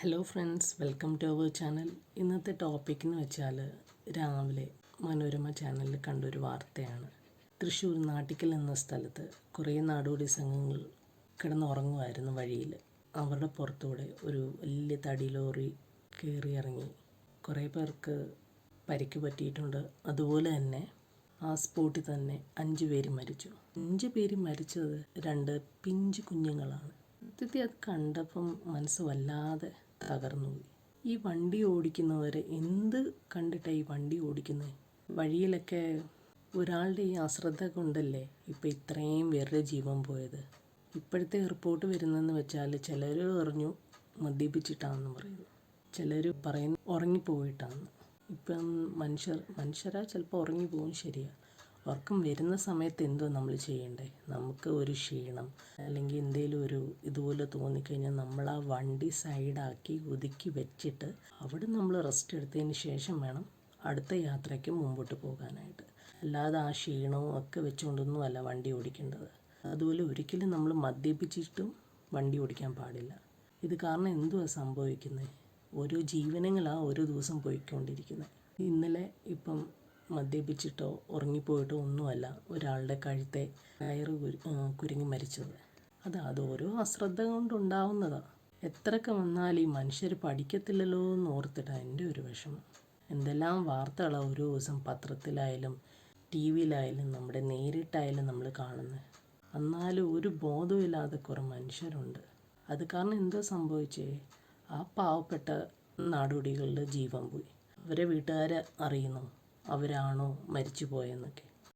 Hello friends welcome to our channel ഇന്നത്തെ topic എന്ന് വെച്ചാൽ രാവിലെ മനോരമ ചാനലിൽ കണ്ടൊരു വാർത്തയാണ്. തൃശ്ശൂർ നാട്ടിക്കൽ എന്ന സ്ഥലത്ത് കുറേ നാടോടി സംഘങ്ങൾ കിടന്നുറങ്ങുമായിരുന്നു വഴിയിൽ. അവരുടെ പുറത്തൂടെ ഒരു വലിയ തടി ലോറി കയറി ഇറങ്ങി. കുറേ പേർക്ക് പരിക്ക് പറ്റിയിട്ടുണ്ട്. അതുപോലെ തന്നെ ആ സ്പോട്ടിൽ തന്നെ അഞ്ച് പേര് മരിച്ചു. അഞ്ച് പേര് മരിച്ചത് രണ്ട് പിഞ്ച് കുഞ്ഞുങ്ങളാണ്. സത്യത്തിൽ അത് കണ്ടപ്പം മനസ്സ് വല്ലാതെ തകർന്നുപോയി. ഈ വണ്ടി ഓടിക്കുന്നവർ എന്ത് കണ്ടിട്ടാണ് ഈ വണ്ടി ഓടിക്കുന്നത് വഴിയിലൊക്കെ ഒരാളുടെ ഈ അശ്രദ്ധ കൊണ്ടല്ലേ ഇപ്പം ഇത്രയും പേരുടെ ജീവൻ പോയത്? ഇപ്പോഴത്തെ റിപ്പോർട്ട് വരുന്നതെന്ന് വെച്ചാൽ ചിലർ എറിഞ്ഞു മദ്യപിച്ചിട്ടാണെന്ന് പറയുന്നു. ചിലർ പറയുന്നു ഉറങ്ങിപ്പോയിട്ടാണ് ഇപ്പം മനുഷ്യർ മനുഷ്യരാ ചിലപ്പോൾ ഉറങ്ങിപ്പോവും ശരിയാ. ഉറക്കം വരുന്ന സമയത്ത് എന്തോ നമ്മൾ ചെയ്യണ്ടേ? നമുക്ക് ഒരു ക്ഷീണം അല്ലെങ്കിൽ എന്തെങ്കിലും ഒരു ഇതുപോലെ തോന്നിക്കഴിഞ്ഞാൽ നമ്മൾ ആ വണ്ടി സൈഡാക്കി ഒതുക്കി വെച്ചിട്ട് അവിടെ നമ്മൾ റെസ്റ്റ് എടുത്തതിന് ശേഷം വേണം അടുത്ത യാത്രയ്ക്ക് മുമ്പോട്ട് പോകാനായിട്ട്. അല്ലാതെ ആ ക്ഷീണവും ഒക്കെ വെച്ചുകൊണ്ടൊന്നും അല്ല വണ്ടി ഓടിക്കേണ്ടത്. അതുപോലെ ഒരിക്കലും നമ്മൾ മദ്യപിച്ചിട്ടും വണ്ടി ഓടിക്കാൻ പാടില്ല. ഇത് കാരണം എന്തുവാ സംഭവിക്കുന്നത് ഓരോ ജീവനങ്ങളാണ് ഓരോ ദിവസം പോയിക്കൊണ്ടിരിക്കുന്നത് ഇന്നലെ ഇപ്പം മദ്യപിച്ചിട്ടോ ഉറങ്ങിപ്പോയിട്ടോ ഒന്നുമല്ല ഒരാളുടെ കഴുത്തെ കയറ് കുരുങ്ങി മരിച്ചത്. അത് അത് ഓരോ അശ്രദ്ധ കൊണ്ടുണ്ടാവുന്നതാണ് എത്രയൊക്കെ വന്നാൽ ഈ മനുഷ്യർ പഠിക്കത്തില്ലല്ലോ എന്ന് ഓർത്തിട്ടാണ് എന്റെ ഒരു വിഷമം. എന്തെല്ലാം വാർത്തകളാണ് ഓരോ ദിവസം പത്രത്തിലായാലും ടി വിയിലായാലും നമ്മുടെ നേരിട്ടായാലും നമ്മൾ കാണുന്നത് എന്നാലും ഒരു ബോധമില്ലാതെ കുറേ മനുഷ്യരുണ്ട്. അത് കാരണം എന്തോ സംഭവിച്ചേ? ആ പാവപ്പെട്ട നാടോടികളുടെ ജീവൻ പോയി. അവരെ വീട്ടുകാരെ അറിയുന്നു. അവരാണോ മരിച്ചു പോയെന്നൊക്കെ